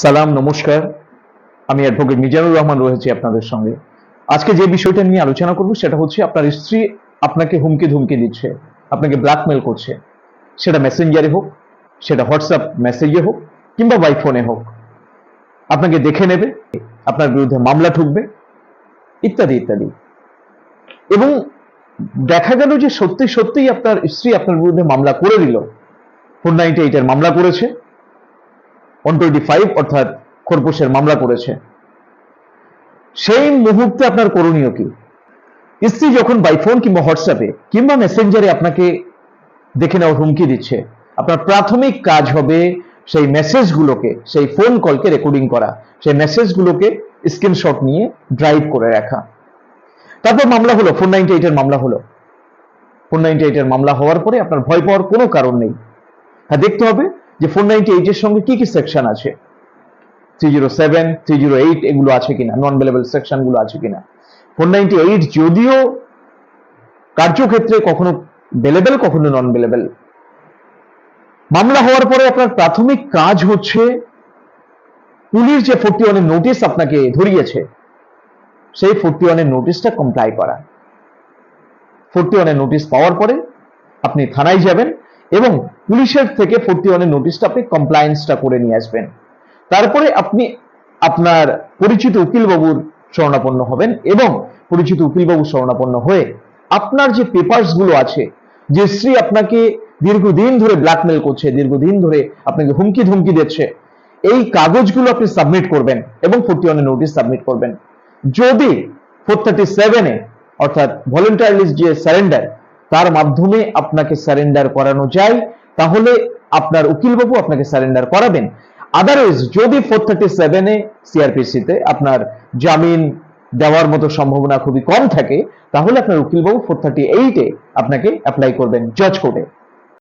সালাম, নমস্কার। আমি অ্যাডভোকেট মিজানুর রহমান রয়েছি আপনাদের সঙ্গে। আজকে যে বিষয়টা নিয়ে আলোচনা করব সেটা হচ্ছে আপনার স্ত্রী আপনাকে হুমকি ধুমকি দিচ্ছে, আপনাকে ব্ল্যাকমেল করছে। সেটা মেসেঞ্জারে হোক, সেটা হোয়াটসঅ্যাপ মেসেজে হোক, কিংবা বাই ফোনে হোক। আপনাকে দেখে নেবে, আপনার বিরুদ্ধে মামলা ঠুকবে, ইত্যাদি ইত্যাদি। এবং দেখা গেল যে সত্যি, সত্যিই আপনার স্ত্রী আপনার বিরুদ্ধে মামলা করে দিল। ফোর নাইনটি এইটের মামলা করেছে। ওয়ান টোয়েন্টি ফাইভ অর্থাৎ খোরপোশের মামলা করেছে। সেই মুহূর্তে আপনার করণীয় কি? স্ত্রী যখন বাই ফোন কিংবা হোয়াটসঅ্যাপে কিংবা মেসেঞ্জারে আপনাকে দেখে নেওয়ার হুমকি দিচ্ছে, আপনার প্রাথমিক কাজ হবে সেই মেসেজগুলোকে সেই ফোন কলকে রেকর্ডিং করা, সেই মেসেজগুলোকে স্ক্রিনশট নিয়ে ড্রাইভ করে রাখা। তারপর মামলা হলো ফোর নাইনটি এইটের মামলা হলো। ফোর নাইনটি এইটের মামলা হওয়ার পরে আপনার ভয় পাওয়ার কোনো কারণ নেই। হ্যাঁ দেখতে হবে যে ফোর নাইনটি এইটের সঙ্গে কি কি সেকশন আছে? Three zero seven three zero eight এগুলো আছে কিনা? নন বেলেবল সেকশনগুলো আছে কিনা? ফোর নাইনটি এইট যদিও কার্যক্ষেত্রে কখনো বেলেবেল কখনো নন বেলেবেল মামলা হওয়ার পরে আপনার প্রাথমিক কাজ হচ্ছে পুলিশ যে ফোর্টি ওয়ানের নোটিশ আপনাকে ধরিয়েছে, সেই ফোর্টি ওয়ানের নোটিশটা কমপ্লাই করা। ফোর্টি ওয়ানের নোটিশ পাওয়ার পরে আপনি থানায় যাবেন এবং পুলিশের থেকে ফোর্টি ওয়ানের নোটিশটা আপনি কমপ্লায়েন্সটা করে নিয়ে আসবেন। তারপরে আপনি আপনার পরিচিত উকিলবাবুর শরণাপন্ন হবেন এবং পরিচিত উকিলবাবু শরণাপন্ন হয়ে আপনার যে পেপারসগুলো আছে, যে স্ত্রী আপনাকে দীর্ঘদিন ধরে ব্ল্যাকমেল করছে, দীর্ঘদিন ধরে আপনাকে হুমকি ধুমকি দিচ্ছে, এই কাগজগুলো আপনি সাবমিট করবেন এবং ফোর্টি ওয়ানের নোটিশ সাবমিট করবেন। যদি ফোর থার্টি সেভেনে অর্থাৎ ভলেন্টারিজ যে সারেন্ডার তার মাধ্যমে আপনাকে সারেন্ডার করানো যায় তাহলে আপনার উকিলবাবু আপনাকে সারেন্ডার করাবেন। আদারওয়াইজ যদি ফোর থার্টি সেভেনে সিআরপিসিতে আপনার জামিন দেওয়ার মতো সম্ভাবনা খুবই কম থাকে, তাহলে আপনার উকিলবাবু ফোর থার্টি এইটে আপনাকে অ্যাপ্লাই করবেন জজ কোর্টে